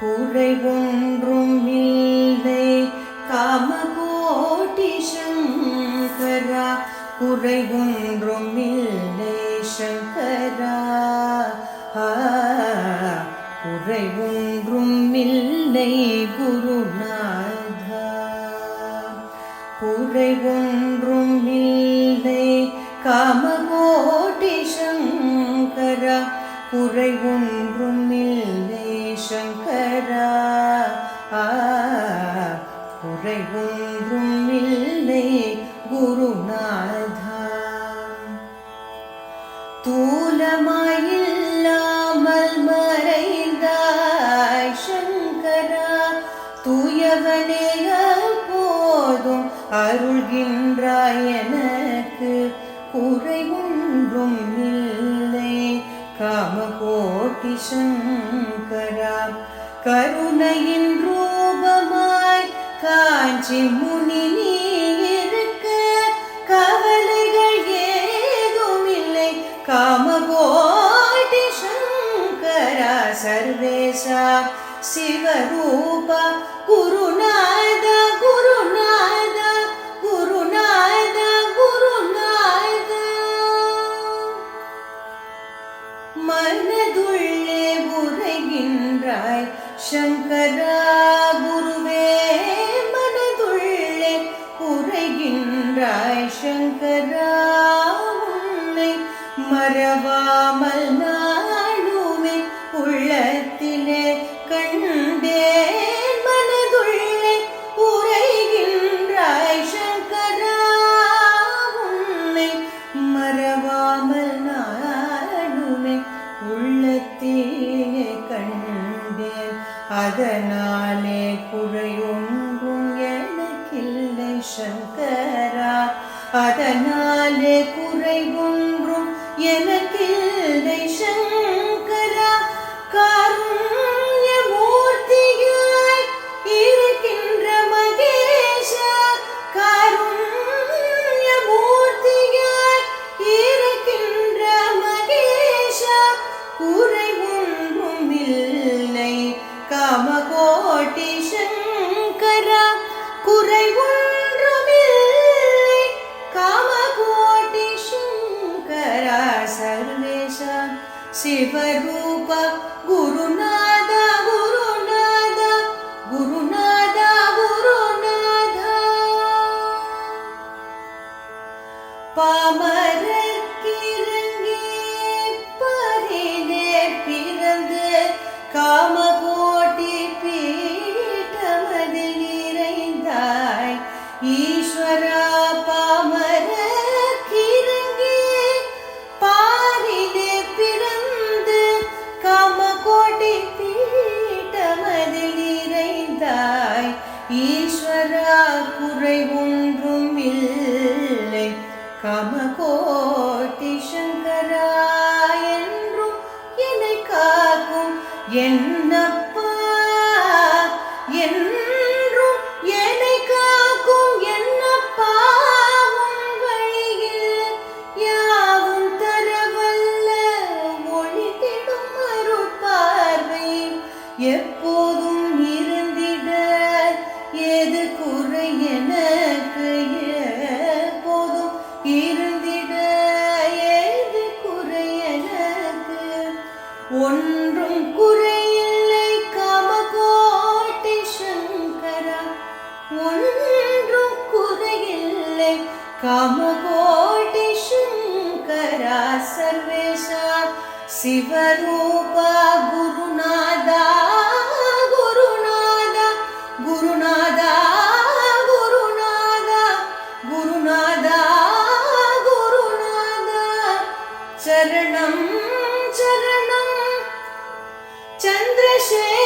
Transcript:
குறை ஒன்றும் இல்லை. காமகோட்டி சங்கரா குறை ஒன்றும் இல்லை சங்கரா. குறை ஒன்றும் இல்லை குருநாதா. குறை ஒன்றும் இல்லை காமகோட்டி சங்கரா குறை ஒன்றும் இல்லை சங்கரா. ஆ, குறை ஒன்றும் இல்லை குருநாதா. தூலமாயில்லாமல் மறைந்தாய் சங்கரா. தூயவனே போதும் அருள்கின்றாய் எனக்கு. குறை ஒன்றும் இல்லை காமகோட்டி சங்கரா. கருணையின் ரூபமாய் காஞ்சி முனி நீ இருக்க. கவலைகள் ஏதும் இல்லை. காமகோட்டி சங்கரா சர்வேசா. சிவரூபா குருநாத குருநாத குருநாத உரைகின்றாய் சங்கரா குருவே மனதுள்ளே உரைகின்றாய் சங்கரா உன்னை மறவாமல் நாளுமே அதனாலே குறையொன்றும் எனக்கில்லை சங்கரா. அதனாலே குறை ஒன்றும் எனக்கில்லை சங்கரா. காமகோட்டி சங்கரா குறை ஒன்றும் இல்லை காமகோட்டி சங்கரா சர்வேஷா சிவரூப குருநாத குருநாத குறை ஒன்றும் இல்லை. கமகோட்டி சங்கரா என்றும் என்னை காக்கும் என்னப்பா? என்றும் என்னை காக்கும் என்னப்பா? உன் வழியில் யாவும் தரவல்ல. ஒளித்திடும் அருட்பார்வை எப்ப சிவரூபா குருநாதா குருநாதா குருநாதா குருநாதா குருநாதா குருநாதா சரணம் சரணம் சந்திரசேகரா